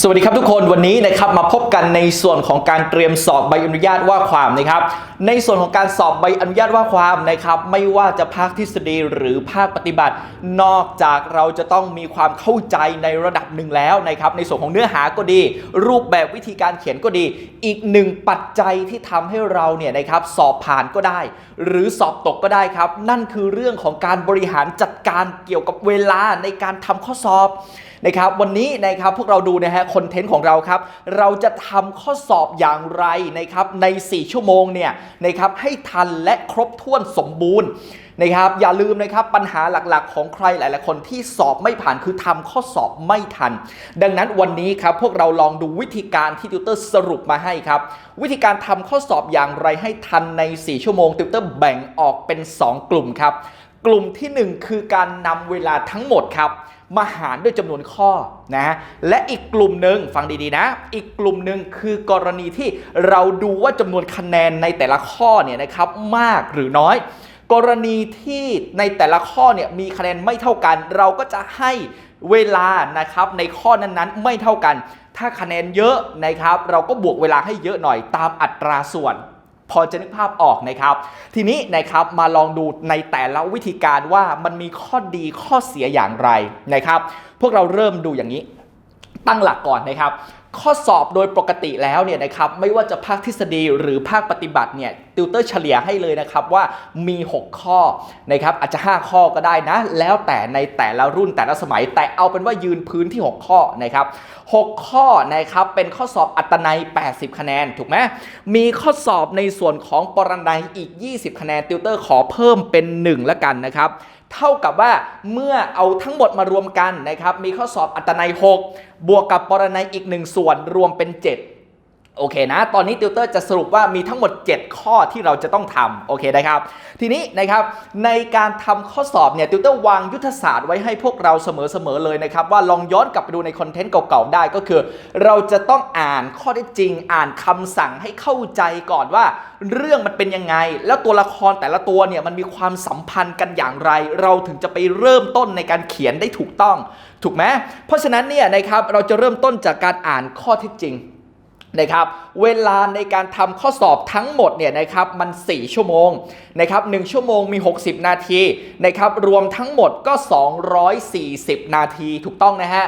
สวัสดีครับทุกคนวันนี้นะครับมาพบกันในส่วนของการเตรียมสอบใบอนุญาตว่าความนะครับในส่วนของการสอบใบอนุญาตว่าความนะครับไม่ว่าจะภาคทฤษฎีหรือภาคปฏิบัติ นอกจากเราจะต้องมีความเข้าใจในระดับหนึ่งแล้วนะครับในส่วนของเนื้อหาก็ดี รูปแบบวิธีการเขียนก็ดี อีกหนึ่งปัจจัยที่ทำให้เราเนี่ยนะครับสอบผ่านก็ได้ หรือสอบตกก็ได้ครับ นั่นคือเรื่องของการบริหารจัดการเกี่ยวกับเวลาในการทำข้อสอบ นะครับวันนี้นะครับพวกเราดูนะฮะคอนเทนต์ของเราครับเราจะทำข้อสอบอย่างไรนะครับใน 4 ชั่วโมงเนี่ยนะครับให้ทันและครบถ้วนสมบูรณ์นะครับอย่าลืมนะครับปัญหาหลักๆ ของใครหลายๆคนที่สอบไม่ผ่านคือทำข้อสอบไม่ทัน ดังนั้นวันนี้ครับพวกเราลองดูวิธีการที่ติวเตอร์สรุปมาให้ครับ วิธีการทำข้อสอบอย่างไรให้ทันใน 4 ชั่วโมงติวเตอร์แบ่งออกเป็น 2 กลุ่มครับ กลุ่มทีหนึ่1 คือการนำเวลาทั้งหมดครับ มาหารด้วยจำนวนข้อนะและอีกกลุ่มหนึ่งฟังดีๆนะ อีกกลุ่มหนึ่งคือกรณีที่เราดูว่าจำนวนคะแนนในแต่ละข้อเนี่ยนะครับมากหรือน้อย กรณีที่ในแต่ละข้อเนี่ยมีคะแนนไม่เท่ากัน เราก็จะให้เวลานะครับในข้อนั้นๆ ไม่เท่ากัน ถ้าคะแนนเยอะนะครับ เราก็บวกเวลาให้เยอะหน่อยตามอัตราส่วน พอจะนึกภาพออกนะครับ ทีนี้นะครับมาลองดูในแต่ละวิธีการว่ามันมีข้อดีข้อเสียอย่างไรนะครับ พวกเราเริ่มดูอย่างนี้ตั้งหลักก่อนนะครับ ข้อสอบโดยปกติแล้วเนี่ยนะครับไม่ว่าจะภาคทฤษฎีหรือภาคปฏิบัติเนี่ยติวเตอร์เฉลี่ยให้เลยนะครับว่ามี 6 ข้อนะครับอาจจะ 5 ข้อก็ได้นะ แล้วแต่ในแต่ละรุ่นแต่ละสมัย แต่เอาเป็นว่ายืนพื้นที่ 6 ข้อนะครับ6ข้อนะครับเป็นข้อสอบอัตนัย 80 คะแนนถูกไหมมีข้อสอบในส่วนของปรนัยอีก 20 คะแนนติวเตอร์ขอเพิ่มเป็น 1 ละกันนะครับ เท่ากับว่าเมื่อเอาทั้งหมดมารวมกันนะครับมีข้อสอบอัตนัย 6 บวกกับปรนัยอีก 1 ส่วนรวมเป็น 7 โอเคนะ ตอนนี้ติวเตอร์จะสรุปว่ามีทั้งหมด 7 ข้อที่เราจะต้องทำโอเคนะครับ ทีนี้นะครับในการทำข้อสอบเนี่ยติวเตอร์วางยุทธศาสตร์ไว้ให้พวกเราเสมอๆเลยนะครับ ว่าลองย้อนกลับไปดูในคอนเทนต์เก่าๆได้ก็คือ เราจะต้องอ่านข้อได้จริง อ่านคำสั่งให้เข้าใจก่อนว่า เรื่องมันเป็นยังไง แล้วตัวละครแต่ละตัวเนี่ยมันมีความสัมพันธ์กันอย่างไร เราถึงจะไปเริ่มต้นในการเขียนได้ถูกต้อง ถูกไหมเพราะฉะนั้นเนี่ยนะครับเราจะเริ่มต้นจากการอ่านข้อเท็จจริง นะครับเวลาในการทำข้อสอบทั้งหมดเนี่ยนะครับมัน 4 ชั่วโมงนะครับ1ชั่วโมงมี 60 นาทีนะครับรวมทั้งหมดก็ 240 นาทีถูกต้องนะฮะ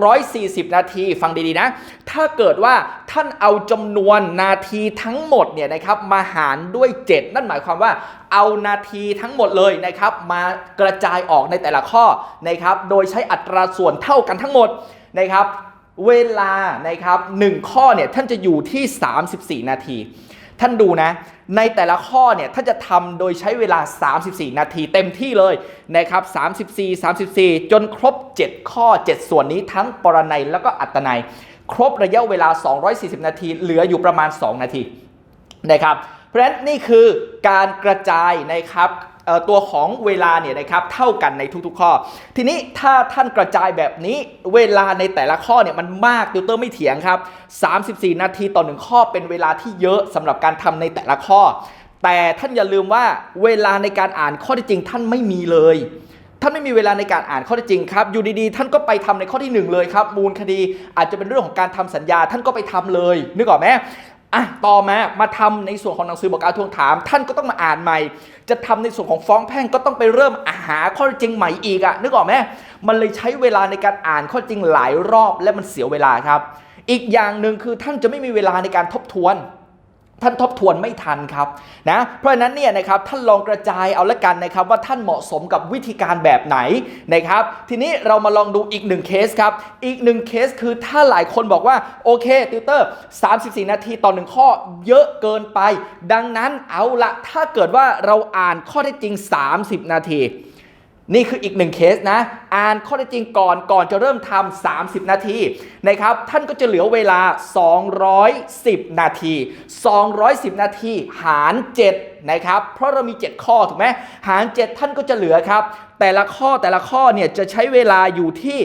240 นาทีฟังดีๆนะ ถ้าเกิดว่าท่านเอาจำนวนนาทีทั้งหมดเนี่ยนะครับมาหารด้วย 7 นั่นหมายความว่าเอานาทีทั้งหมดเลยนะครับมากระจายออกในแต่ละข้อนะครับโดยใช้อัตราส่วนเท่ากันทั้งหมดนะครับ เวลานะครับ1ข้อเนี่ยท่านจะอยู่ที่ 34 นาที ท่านดูนะ ในแต่ละข้อเนี่ยท่านจะทำโดยใช้เวลา 34 นาทีเต็มที่เลยนะครับ34 34 จนครบ 7 ข้อ 7 ส่วนนี้ทั้งปรนัยแล้วก็อัตนัย ครบระยะเวลา 240 นาที เหลืออยู่ประมาณ 2 นาทีนะครับเพราะฉะนั้นนี่คือการกระจายนะครับ ตัวของเวลาเนี่ยนะครับเท่ากันในทุกๆข้อ ทีนี้ถ้าท่านกระจายแบบนี้เวลาในแต่ละข้อเนี่ยมันมากติวเตอร์ไม่เถียงครับ 34 นาทีต่อหนึ่งข้อเป็นเวลาที่เยอะสำหรับการทำในแต่ละข้อ แต่ท่านอย่าลืมว่าเวลาในการอ่านข้อที่จริงท่านไม่มีเลยท่านไม่มีเวลาในการอ่านข้อท็จจริงครับ อยู่ดีๆ ท่านก็ไปทำในข้อที่หนึ่งเลยครับ มูลคดีอาจจะเป็นเรื่องของการทำสัญญา ท่านก็ไปทำเลย นึกออกไหม อะต่อมามาทำในส่วนของหนังสือบอกกล่าวทวงถาม ท่านก็ต้องมาอ่านใหม่ จะทำในส่วนของฟ้องแพ่งก็ต้องไปเริ่มหาข้อจริงใหม่อีกอะนึกออกไหมมันเลยใช้เวลาในการอ่านข้อจริงหลายรอบและมันเสียเวลาครับ อีกอย่างหนึ่งคือท่านจะไม่มีเวลาในการทบทวน ท่านทบทวนไม่ทันครับนะเพราะฉะนั้นเนี่ยนะครับท่านลองกระจายเอาละกันนะครับว่าท่านเหมาะสมกับวิธีการแบบไหนนะครับทีนี้เรามาลองดูอีกหนึ่งเคสครับอีกหนึ่งเคสคือถ้าหลายคนบอกว่าโอเคติวเตอร์ 34 นาทีต่อหนึ่งข้อเยอะเกินไป ดังนั้นเอาละถ้าเกิดว่าเราอ่านข้อเท็จจริง 30 นาที นี่คืออีกหนึ่งเคสนะ อ่านข้อเท็จจริงก่อนก่อนจะเริ่มทำ30 นาทีนะครับ ท่านก็จะเหลือเวลา 210 นาที 210 นาทีหาร 7 นะครับ เพราะเรามี 7 ข้อถูกไหมหาร 7 ท่านก็จะเหลือครับ แต่ละข้อแต่ละข้อเนี่ยจะใช้เวลาอยู่ที่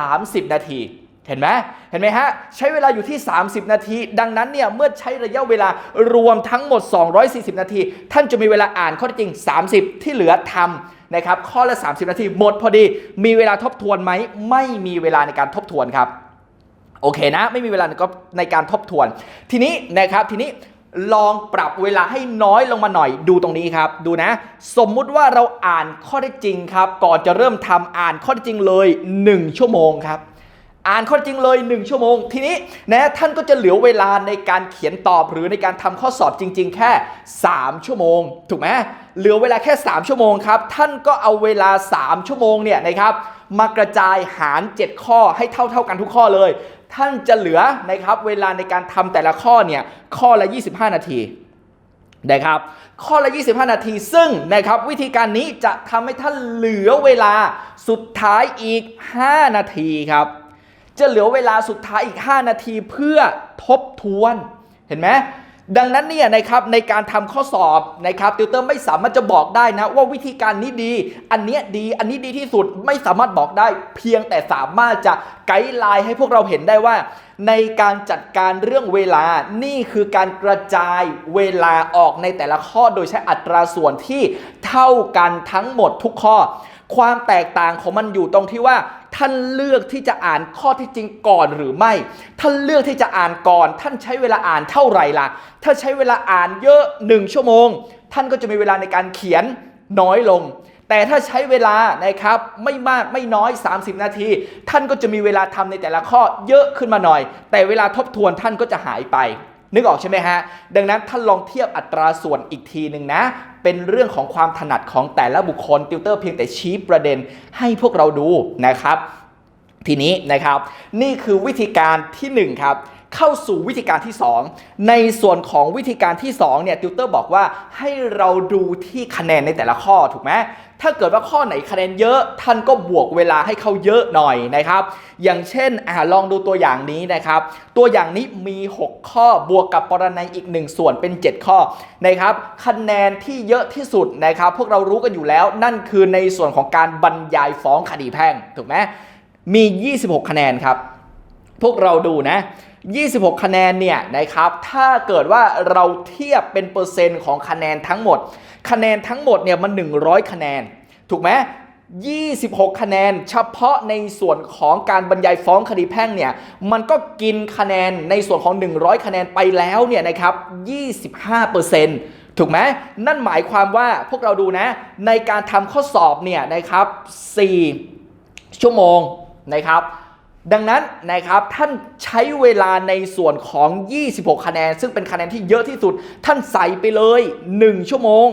30 นาที เห็นไหมเห็นไหมฮะ ใช้เวลาอยู่ที่ 30 นาที ดังนั้นเนี่ย เมื่อใช้ระยะเวลารวมทั้งหมด 240 นาที ท่านจะมีเวลาอ่านข้อท็จจริง 30 ที่เหลือทำนะครับ ข้อละ 30 นาที หมดพอดี มีเวลาทบทวนไหม ไม่มีเวลาในการทบทวนครับ โอเคนะ ไม่มีเวลาก็ในการทบทวน ทีนี้นะครับ ทีนี้ลองปรับเวลาให้น้อยลงมาหน่อยดูตรงนี้ครับ ดูนะ สมมุติว่าเราอ่านข้อได้จริงครับ ก่อนจะเริ่มทำอ่านข้อเท็จจริงเลย 1 ชั่วโมงครับ อ่านข้อจริงเลย 1 ชั่วโมง ทีนี้นะท่านก็จะเหลือเวลาในการเขียนตอบหรือในการทำข้อสอบจริง ๆ แค่ 3 ชั่วโมง ถูกไหมเหลือเวลาแค่ 3 ชั่วโมงครับ ท่านก็เอาเวลา 3 ชั่วโมงเนี่ยนะครับมากระจายหาร 7 ข้อให้เท่าๆกันทุกข้อเลย ท่านจะเหลือนะครับเวลาในการทำแต่ละข้อเนี่ยข้อละ 25 นาทีนะครับข้อละ 25 นาที ซึ่งนะครับวิธีการนี้จะทำให้ท่านเหลือเวลาสุดท้ายอีก 5 นาทีครับ จะเหลือเวลาสุดท้ายอีก 5 นาทีเพื่อทบทวนเห็นไหมดังนั้นเนี่ยนะครับในการทำข้อสอบนะครับติวเตอร์ไม่สามารถจะบอกได้นะว่าวิธีการนี้ดี อันเนี้ยดีอันนี้ดีที่สุดไม่สามารถบอกได้ เพียงแต่สามารถจะไกด์ไลน์ให้พวกเราเห็นได้ว่า ในการจัดการเรื่องเวลานี่คือการกระจายเวลาออกในแต่ละข้อโดยใช้อัตราส่วนที่เท่ากันทั้งหมดทุกข้อ ความแตกต่างของมันอยู่ตรงที่ว่า ท่านเลือกที่จะอ่านข้อที่จริงก่อนหรือไม่ ท่านเลือกที่จะอ่านก่อน ท่านใช้เวลาอ่านเท่าไหร่ล่ะ ถ้าใช้เวลาอ่านเยอะ1ชั่วโมง ท่านก็จะมีเวลาในการเขียนน้อยลง แต่ถ้าใช้เวลานะครับไม่มากไม่น้อย 30 นาที ท่านก็จะมีเวลาทำในแต่ละข้อเยอะขึ้นมาหน่อย แต่เวลาทบทวนท่านก็จะหายไปนึกออกใช่ไหมฮะ ดังนั้นท่านลองเทียบอัตราส่วนอีกทีหนึ่งนะ เป็นเรื่องของความถนัดของแต่ละบุคคลติวเตอร์เพียงแต่ชี้ประเด็นให้พวกเราดูนะครับ ทีนี้นะครับ นี่คือวิธีการทีหนึ่1ครับ เข้าสู่วิธีการที่ 2 ในส่วนของวิธีการที่2เนี่ยติวเตอร์บอกว่าให้เราดูที่คะแนนในแต่ละข้อถูกไหมถ้าเกิดว่าข้อไหนคะแนนเยอะท่านก็บวกเวลาให้เขาเยอะหน่อยนะครับ อย่างเช่นอ่าลองดูตัวอย่างนี้นะครับ ตัวอย่างนี้มี 6 ข้อบวกกับปรนัยอีก 1 ส่วนเป็น 7 ข้อนะครับคะแนนที่เยอะที่สุดนะครับ พวกเรารู้กันอยู่แล้วนั่นคือในส่วนของการบรรยายฟ้องคดีแพ่งถูกไหมมี 26 คะแนนครับ พวกเราดูนะ 26 คะแนนเนี่ยนะครับ ถ้าเกิดว่าเราเทียบเป็นเปอร์เซ็นต์ของคะแนนทั้งหมด คะแนนทั้งหมดเนี่ยมัน 100 คะแนน ถูกไหม26 คะแนนเฉพาะในส่วนของการบรรยายฟ้องคดีแพ่งเนี่ยมันก็กินคะแนนในส่วนของ 100 คะแนนไปแล้วเนี่ยนะครับ25%ถูกไหมนั่นหมายความว่าพวกเราดูนะ ในการทำข้อสอบเนี่ยนะครับ4ชั่วโมงนะครับ ดังนั้นนะครับท่านใช้เวลาในส่วนของ 26 คะแนน ซึ่งเป็นคะแนนที่เยอะที่สุด ท่านใส่ไปเลย 1 ชั่วโมง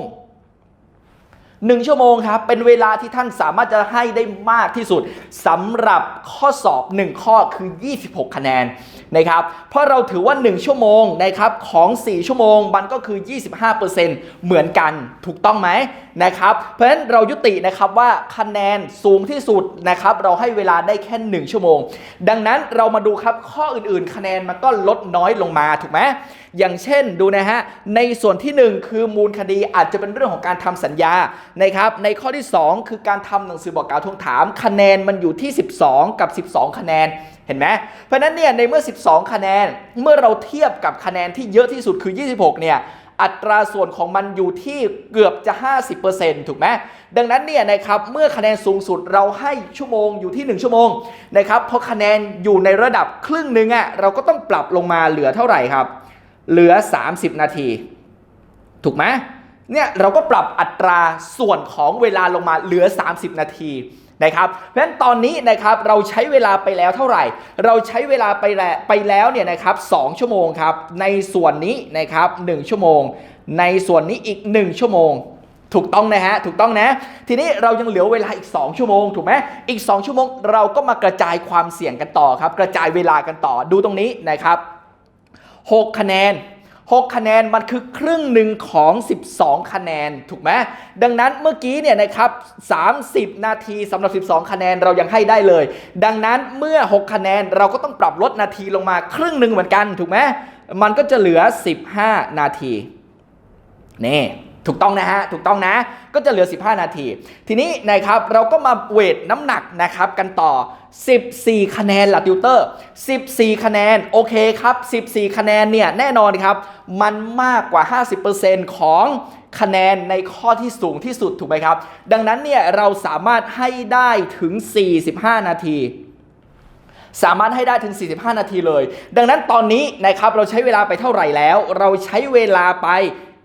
1 ชั่วโมงครับ เป็นเวลาที่ท่านสามารถจะให้ได้มากที่สุดสำหรับข้อสอบ 1 ข้อคือ 26 คะแนนนะครับเพราะเราถือว่า 1 ชั่วโมงนะครับของ 4 ชั่วโมงมันก็คือ 25%เหมือนกันถูกต้องไหมนะครับเพราะฉะนั้นเรายุตินะครับว่าคะแนนสูงที่สุดนะครับเราให้เวลาได้แค่ 1 ชั่วโมง ดังนั้นเรามาดูครับข้ออื่นๆ คะแนนมันก็ลดน้อยลงมาถูกไหม อย่างเช่นดูนะฮะในส่วนที่ 1 คือมูลคดีอาจจะเป็นเรื่องของการทำสัญญานะครับในข้อที่ 2 คือการทำหนังสือบอกกล่าวทวงถาม คะแนนมันอยู่ที่ 12 กับ 12 คะแนนเห็นไหมเพราะฉะนั้นเนี่ยในเมื่อ 12 คะแนนเมื่อเราเทียบกับคะแนนที่เยอะที่สุดคือ 26 เนี่ยอัตราส่วนของมันอยู่ที่เกือบจะ 50%ถูกไหมดังนั้นเนี่ยนะครับเมื่อคะแนนสูงสุดเราให้ชั่วโมงอยู่ที่ 1 ชั่วโมงนะครับพอคะแนนอยู่ในระดับครึ่งหนึ่งอะ่ะเราก็ต้องปรับลงมาเหลือเท่าไหร่ครับ เหลือ 30 นาที ถูกไหมเนี่ยเราก็ปรับอัตราส่วนของเวลาลงมาเหลือ 30 นาทีนะครับเพราะฉะนั้นตอนนี้นะครับเราใช้เวลาไปแล้วเท่าไหร่ เราใช้เวลาไปแล้วไปแล้วเนี่ยนะครับ2ชั่วโมงครับในส่วนนี้นะครับ1ชั่วโมง ในส่วนนี้อีก 1 ชั่วโมง ถูกต้องนะฮะถูกต้องนะ ทีนี้เรายังเหลือเวลาอีก 2 ชั่วโมงถูกไหมอีก 2 ชั่วโมง เราก็มากระจายความเสี่ยงกันต่อครับ กระจายเวลากันต่อดูตรงนี้นะครับ 6 คะแนน 6 คะแนนมันคือครึ่งหนึ่งของ 12 คะแนน ถูกไหมดังนั้นเมื่อกี้เนี่ยนะครับ 30 นาทีสำหรับ 12 คะแนนเรายังให้ได้เลย ดังนั้นเมื่อ 6 คะแนนเราก็ต้องปรับลดนาทีลงมาครึ่งหนึ่งเหมือนกัน ถูกไหมมันก็จะเหลือ 15 นาทีนี่ ถูกต้องนะฮะ ถูกต้องนะ ก็จะเหลือ 15 นาที ทีนี้นะครับ เราก็มาเวทน้ำหนักนะครับกันต่อ 14 คะแนนล่ะติวเตอร์ 14 คะแนน โอเคครับ 14 คะแนนเนี่ยแน่นอนครับ มันมากกว่า 50%ของคะแนนในข้อที่สูงที่สุดถูกไหมครับ ดังนั้นเนี่ยเราสามารถให้ได้ถึง 45 นาทีสามารถให้ได้ถึง 45 นาทีเลย ดังนั้นตอนนี้นะครับเราใช้เวลาไปเท่าไหร่แล้ว เราใช้เวลาไป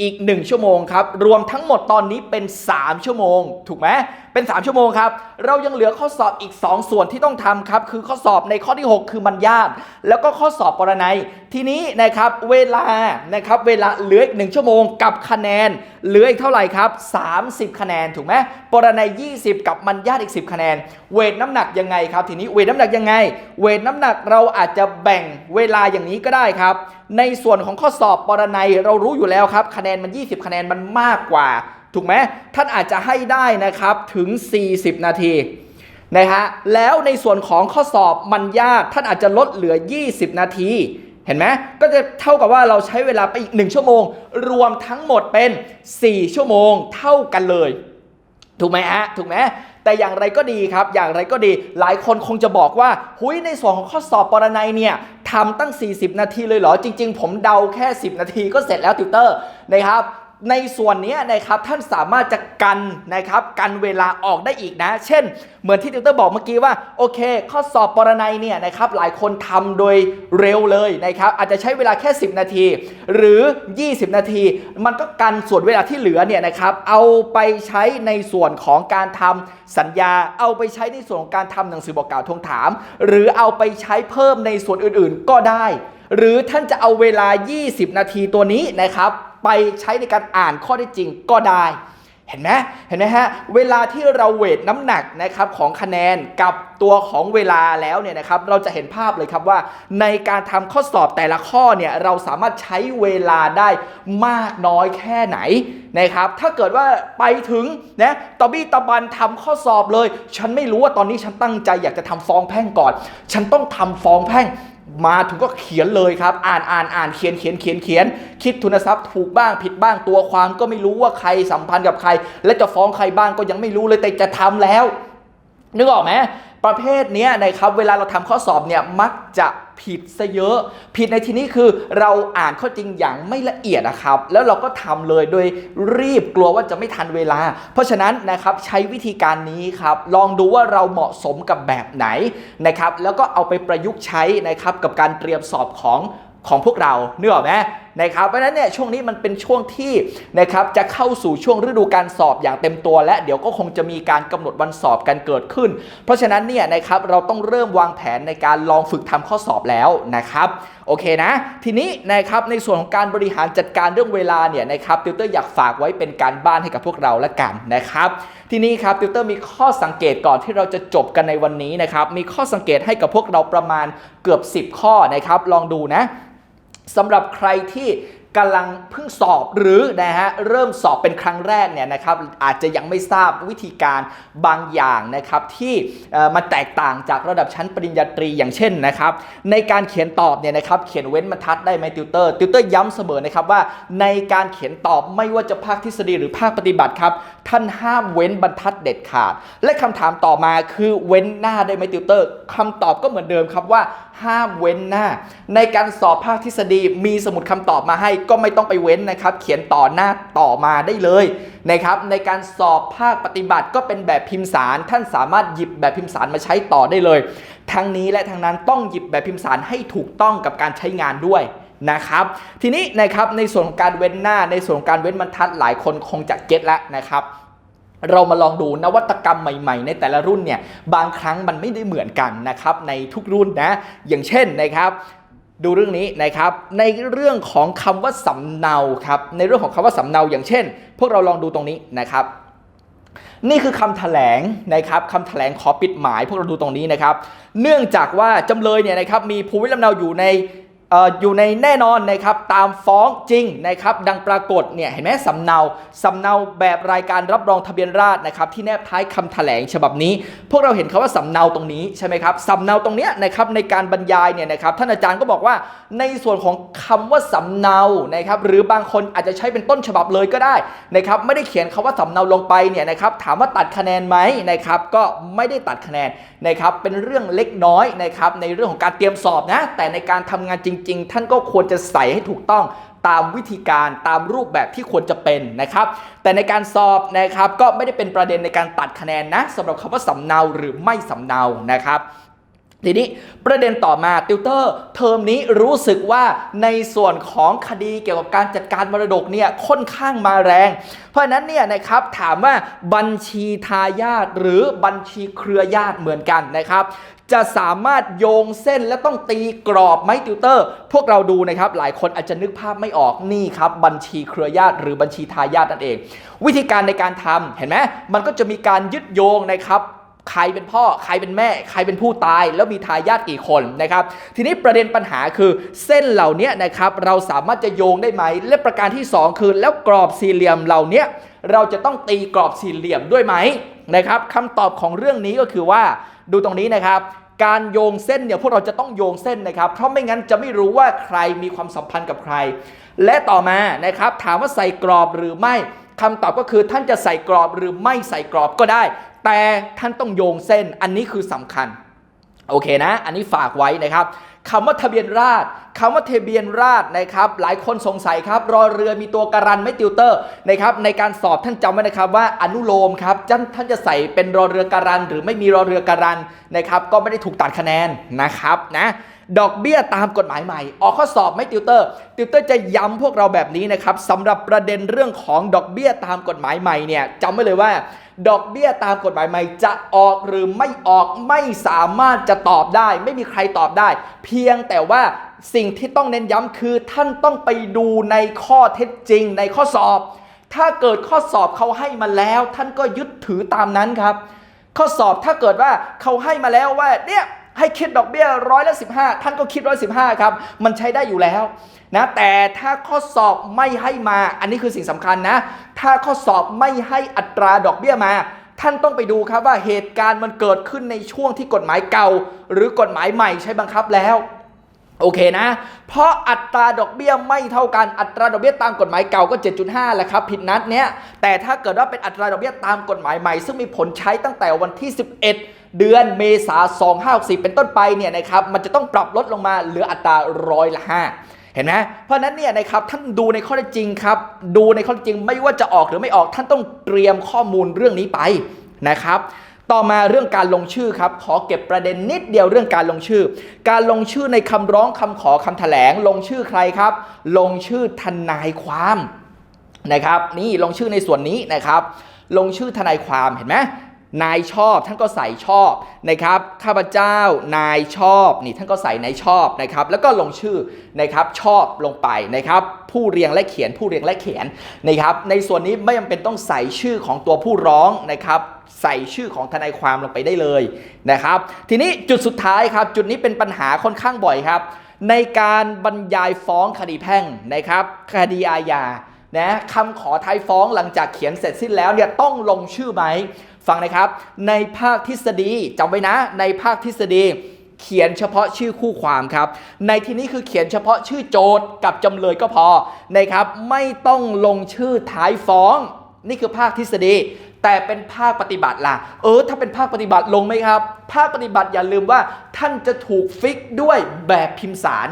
อีก 1 ชั่วโมงครับ รวมทั้งหมดตอนนี้เป็น 3 ชั่วโมง ถูกไหม เป็น 3 ชั่วโมงครับ เรายังเหลือข้อสอบอีก 2 ส่วนที่ต้องทำครับ คือข้อสอบในข้อที่ 6 คือมันญาตแล้วก็ข้อสอบปรนัย ทีนี้นะครับเวลานะครับเวลาเหลืออีก 1 ชั่วโมงกับคะแนน เหลืออีกเท่าไหร่ครับ 30 คะแนนถูกไหมปรนัย 20 กับมันญาตอีก 10 คะแนน เวทน้ำหนักยังไงครับ ทีนี้เวทน้ำหนักยังไง เวทน้ำหนักเราอาจจะแบ่งเวลาอย่างนี้ก็ได้ครับ ในส่วนของข้อสอบปรนัยเรารู้อยู่แล้วครับคะแนนมัน 20 คะแนนมันมากกว่า ถูกไหมท่านอาจจะให้ได้นะครับถึง 40 นาทีนะฮะแล้วในส่วนของข้อสอบมันยากท่านอาจจะลดเหลือ 20 นาที เห็นไหมก็จะเท่ากับว่าเราใช้เวลาไปอีก 1 ชั่วโมง รวมทั้งหมดเป็น 4 ชั่วโมงเท่ากันเลย ถูกไหมฮะถูกไหมแต่อย่างไรก็ดีครับ อย่างไรก็ดี หลายคนคงจะบอกว่า หุยในส่วนของข้อสอบปรนัยเนี่ยทำตั้ง 40 นาทีเลยเหรอ จริง ๆ ผมเดาแค่ 10 นาทีก็เสร็จแล้วติวเตอร์นะครับ ในส่วนนี้นะครับท่านสามารถจะกันนะครับกันเวลาออกได้อีกนะ เช่น เหมือนที่ติวเตอร์บอกเมื่อกี้ว่าโอเค ข้อสอบปรนัยเนี่ยนะครับหลายคนทำโดยเร็วเลยนะครับอาจจะใช้เวลาแค่ 10 นาที หรือ 20 นาที มันก็กันส่วนเวลาที่เหลือเนี่ยนะครับเอาไปใช้ในส่วนของการทำสัญญา เอาไปใช้ในส่วนของการทำหนังสือบอกกล่าวทวงถาม หรือเอาไปใช้เพิ่มในส่วนอื่นๆ ก็ได้ หรือท่านจะเอาเวลา 20 นาทีตัวนี้นะครับ ไปใช้ในการอ่านข้อได้จริงก็ได้เห็นไหมเห็นไหมฮะ เวลาที่เราเวทน้ำหนักนะครับของคะแนนกับตัวของเวลาแล้วเนี่ยนะครับ เราจะเห็นภาพเลยครับว่า ในการทำข้อสอบแต่ละข้อเนี่ยเราสามารถใช้เวลาได้มากน้อยแค่ไหนนะครับ ถ้าเกิดว่าไปถึงนะตะบี้ตะบันทำข้อสอบเลย ฉันไม่รู้ว่าตอนนี้ฉันตั้งใจอยากจะทำฟ้องแพ่งก่อน ฉันต้องทำฟ้องแพ่ง มาถึงก็เขียนเลยครับ อ่านอ่านอ่านเขียนเขียนเขียนเขียน คิดทุนทรัพย์ถูกบ้างผิดบ้างตัวความก็ไม่รู้ว่าใครสัมพันธ์กับใคร และจะฟ้องใครบ้างก็ยังไม่รู้เลยแต่จะทำแล้ว นึกออกไหม ประเภทนี้นะครับเวลาเราทำข้อสอบเนี่ยมักจะผิดซะเยอะ ผิดในที่นี้คือเราอ่านข้อจริงอย่างไม่ละเอียดนะครับ แล้วเราก็ทำเลยโดยรีบกลัวว่าจะไม่ทันเวลา เพราะฉะนั้นนะครับใช้วิธีการนี้ครับลองดูว่าเราเหมาะสมกับแบบไหนนะครับแล้วก็เอาไปประยุกต์ใช้นะครับกับการเตรียมสอบของของพวกเราเนื้อไหม นะครับเพราะฉะนั้นเนี่ยช่วงนี้มันเป็นช่วงที่นะครับจะเข้าสู่ช่วงฤดูการสอบอย่างเต็มตัว และเดี๋ยวก็คงจะมีการกำหนดวันสอบกันเกิดขึ้น เพราะฉะนั้นเนี่ยนะครับเราต้องเริ่มวางแผนในการลองฝึกทำข้อสอบแล้วนะครับโอเคนะ ทีนี้นะครับในส่วนของการบริหารจัดการเรื่องเวลาเนี่ยนะครับติวเตอร์อยากฝากไว้เป็นการบ้านให้กับพวกเราละกันนะครับทีนี้ครับติวเตอร์มีข้อสังเกตก่อนที่เราจะจบกันในวันนี้นะครับมีข้อสังเกตให้กับพวกเราประมาณเกือบ 10 ข้อนะครับลองดูนะ สำหรับใครที่ กำลังเพิ่งสอบหรือนะฮะเริ่มสอบเป็นครั้งแรกเนี่ยนะครับอาจจะยังไม่ทราบวิธีการบางอย่างนะครับที่มันแตกต่างจากระดับชั้นปริญญาตรีอย่างเช่นนะครับในการเขียนตอบเนี่ยนะครับเขียนเว้นบรรทัดได้ไหมติวเตอร์ติวเตอร์ย้ำเสมอนะครับว่า ในการเขียนตอบไม่ว่าจะภาคทฤษฎีหรือภาคปฏิบัติครับท่านห้ามเว้นบรรทัดเด็ดขาด และคำถามต่อมาคือเว้นหน้าได้ไหมติวเตอร์คำตอบก็เหมือนเดิมครับว่าห้ามเว้นหน้า ในการสอบภาคทฤษฎีมีสมุดคำตอบมาให้ก็ไม่ต้องไปเว้นนะครับ เขียนต่อหน้าต่อมาได้เลยนะครับในการสอบภาคปฏิบัติก็เป็นแบบพิมพ์สาร ท่านสามารถหยิบแบบพิมพ์สารมาใช้ต่อได้เลย ทั้งนี้และทั้งนั้นต้องหยิบแบบพิมพ์สารให้ถูกต้องกับการใช้งานด้วยนะครับ ทีนี้นะครับในส่วนของการเว้นหน้า ในส่วนของการเว้นบรรทัดหลายคนคงจะเก็ตแล้วนะครับเรามาลองดูนวัตกรรมใหม่ ๆ ในแต่ละรุ่นเนี่ยบางครั้งมันไม่ได้เหมือนกันนะครับในทุกรุ่นนะอย่างเช่นนะครับ ดูเรื่องนี้นะครับ ในเรื่องของคำว่าสำเนาครับ ในเรื่องของคำว่าสำเนาอย่างเช่น พวกเราลองดูตรงนี้นะครับ นี่คือคำแถลงนะครับคำแถลงขอปิดหมาย พวกเราดูตรงนี้นะครับ เนื่องจากว่าจำเลยเนี่ยนะครับมีภูมิลำเนาอยู่ใน อยู่ในแน่นอนนะครับตามฟ้องจริงนะครับดังปรากฏเนี่ยเห็นไหมสำเนาสำเนาแบบรายการรับรองทะเบียนราษฎรนะครับที่แนบท้ายคำแถลงฉบับนี้ พวกเราเห็นคาว่าสำเนาตรงนี้ใช่ไหมครับสำเนาตรงเนี้ยนะครับในการบรรยายเนี่ยนะครับท่านอาจารย์ก็บอกว่าในส่วนของคำว่าสำเนานะครับหรือบางคนอาจจะใช้เป็นต้นฉบับเลยก็ได้นะครับไม่ได้เขียนคำว่าสำเนาลงไปเนี่ยนะครับถามว่าตัดคะแนนไหมนะครับก็ไม่ได้ตัดคะแนนนะครับเป็นเรื่องเล็กน้อยนะครับในเรื่องของการเตรียมสอบนะแต่ในการทำงานจริงๆ ท่านก็ควรจะใส่ให้ถูกต้องตามวิธีการตามรูปแบบที่ควรจะเป็นนะครับ แต่ในการสอบนะครับก็ไม่ได้เป็นประเด็นในการตัดคะแนนนะสำหรับคำว่าสำเนาหรือไม่สำเนานะครับ ทีนี้ประเด็นต่อมาติวเตอร์เทอมนี้รู้สึกว่าในส่วนของคดีเกี่ยวกับการจัดการมรดกเนี่ยค่อนข้างมาแรง เพราะนั้นเนี่ยนะครับถามว่าบัญชีทายาทหรือบัญชีเครือญาติเหมือนกันนะครับจะสามารถโยงเส้นและต้องตีกรอบไหมติวเตอร์ พวกเราดูนะครับ หลายคนอาจจะนึกภาพไม่ออกนี่ครับ บัญชีเครือญาติหรือบัญชีทายาทนั่นเอง วิธีการในการทำเห็นไหมมันก็จะมีการยึดโยงนะครับ ใครเป็นพ่อใครเป็นแม่ ใครเป็นผู้ตาย แล้วมีทายาทกี่คนนะครับ ทีนี้ประเด็นปัญหาคือเส้นเหล่านี้นะครับเราสามารถจะโยงได้ไหม และประการที่ 2 คือแล้วกรอบสี่เหลี่ยมเหล่านี้เราจะต้องตีกรอบสี่เหลี่ยมด้วยไหมนะครับคำตอบของเรื่องนี้ก็คือว่าดูตรงนี้นะครับการโยงเส้นเนี่ยพวกเราจะต้องโยงเส้นนะครับ เพราะไม่งั้นจะไม่รู้ว่าใครมีความสัมพันธ์กับใคร และต่อมานะครับถามว่าใส่กรอบหรือไม่คำตอบก็คือท่านจะใส่กรอบหรือไม่ใส่กรอบก็ได้ แต่ท่านต้องโยงเส้นอันนี้คือสำคัญ โอเคนะ อันนี้ฝากไว้นะครับคำว่าทะเบียนราษฎร์คำว่าทะเบียนราษฎร์นะครับ หลายคนสงสัยครับ รอเรือมีตัวการันไม่ติวเตอร์นะครับ ในการสอบท่านจำไว้นะครับว่าอนุโลมครับท่านท่านจะใส่เป็นรอเรือการัน หรือไม่มีรอเรือการันนะครับ ก็ไม่ได้ถูกตัดคะแนนนะครับนะ ดอกเบี้ยตามกฎหมายใหม่ ออกข้อสอบไหม่ติวเตอร์ ติวเตอร์จะย้ำพวกเราแบบนี้นะครับสำหรับประเด็นเรื่องของดอกเบี้ยตามกฎหมายใหม่เนี่ยจำไว้เลยว่า ดอกเบี้ยตามกฎหมายใหม่ จะออกหรือไม่ออกไม่สามารถจะตอบได้ ไม่มีใครตอบได้ เพียงแต่ว่าสิ่งที่ต้องเน้นย้ำคือท่านต้องไปดูในข้อเท็จจริงในข้อสอบ ถ้าเกิดข้อสอบเขาให้มาแล้ว ท่านก็ยึดถือตามนั้นครับ ข้อสอบถ้าเกิดว่าเขาให้มาแล้วว่าเนี่ย ให้คิดดอกเบี้ยร้อยละสิท่านก็คิดร้อยสิครับ มันใช้ได้อยู่แล้วนะแต่ถ้าข้อสอบไม่ให้มา อันนี้คือสิ่งสำคัญนะ ถ้าข้อสอบไม่ให้อัตราดอกเบี้ยมา ท่านต้องไปดูครับว่าเหตุการณ์มันเกิดขึ้นในช่วงที่กฎหมายเก่า หรือกฎหมายใหม่ใช้บังคับแล้วโอเคนะ เพราะอัตราดอกเบี้ยไม่เท่ากัน อัตราดอกเบี้ยตามกฎหมายเก่าก็ 7.5แหละครับ ผิดนัดเนี้ย แต่ถ้าเกิดว่าเป็นอัตราดอกเบี้ยตามกฎหมายใหม่ ซึ่งมีผลใช้ตั้งแต่วันที่ 11 เดือนเมษา2564เป็นต้นไปเนี่ยนะครับมันจะต้องปรับลดลงมาเหลืออัตราร้อยละ5เห็นไหมเพราะนั้นเนี่ยนะครับท่านดูในข้อเท็จจริงครับ ดูในข้อเท็จจริงไม่ว่าจะออกหรือไม่ออกท่านต้องเตรียมข้อมูลเรื่องนี้ไปนะครับ ต่อมาเรื่องการลงชื่อครับ ขอเก็บประเด็นนิดเดียวเรื่องการลงชื่อ การลงชื่อในคำร้องคำขอคำแถลง ลงชื่อใครครับ ลงชื่อทนายความนะครับ นี่ลงชื่อในส่วนนี้นะครับ ลงชื่อทนายความเห็นไหม นายชอบ ท่านก็ใส่ชอบนะครับข้าพเจ้านายชอบนี่ท่านก็ใส่นายชอบนะครับแล้วก็ลงชื่อนะครับชอบลงไปนะครับผู้เรียงและเขียนผู้เรียงและเขียนนะครับในส่วนนี้ไม่จำเป็นต้องใส่ชื่อของตัวผู้ร้องนะครับใส่ชื่อของทนายความลงไปได้เลยนะครับทีนี้จุดสุดท้ายครับจุดนี้เป็นปัญหาค่อนข้างบ่อยครับในการบรรยายฟ้องคดีแพ่งนะครับคดีอาญา นะคำขอท้ายฟ้องหลังจากเขียนเสร็จสิ้นแล้วเนี่ยต้องลงชื่อไหม ฟังนะครับ ในภาคทฤษฎีจำไว้นะ ในภาคทฤษฎีเขียนเฉพาะชื่อคู่ความครับ ในที่นี้คือเขียนเฉพาะชื่อโจทย์กับจำเลยก็พอนะครับ ไม่ต้องลงชื่อท้ายฟ้อง นี่คือภาคทฤษฎี แต่เป็นภาคปฏิบัติล่ะ เออ ถ้าเป็นภาคปฏิบัติลงไหมครับ ภาคปฏิบัติอย่าลืมว่าท่านจะถูกฟิกด้วยแบบพิมพ์สาร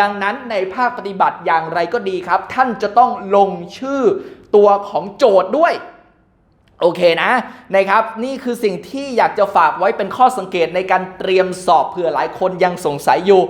ดังนั้นในภาคปฏิบัติอย่างไรก็ดีครับ ท่านจะต้องลงชื่อตัวของโจทย์ด้วยโอเคนะนะครับนี่คือสิ่งที่อยากจะฝากไว้เป็นข้อสังเกตในการเตรียมสอบเผื่อหลายคนยังสงสัยอยู่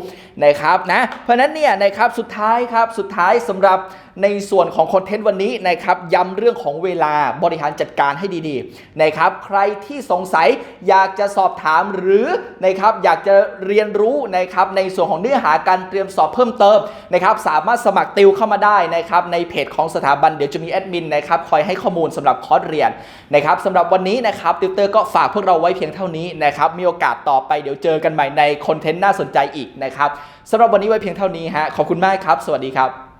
นะครับนะเพราะนั้นเนี่ยนะครับสุดท้ายครับสุดท้ายสำหรับ ในส่วนของคอนเทนต์วันนี้นะครับย้ำเรื่องของเวลาบริหารจัดการให้ดีๆนะครับใครที่สงสัยอยากจะสอบถามหรือนะครับอยากจะเรียนรู้นะครับในส่วนของเนื้อหาการเตรียมสอบเพิ่มเติมนะครับสามารถสมัครติวเข้ามาได้นะครับในเพจของสถาบันเดี๋ยวจะมีแอดมินนะครับคอยให้ข้อมูลสำหรับคอร์สเรียนนะครับสำหรับวันนี้นะครับติวเตอร์ก็ฝากพวกเราไว้เพียงเท่านี้นะครับมีโอกาสต่อไปเดี๋ยวเจอกันใหม่ในคอนเทนต์น่าสนใจอีกนะครับสำหรับวันนี้ไว้เพียงเท่านี้ฮะขอบคุณมากครับ สวัสดีครับ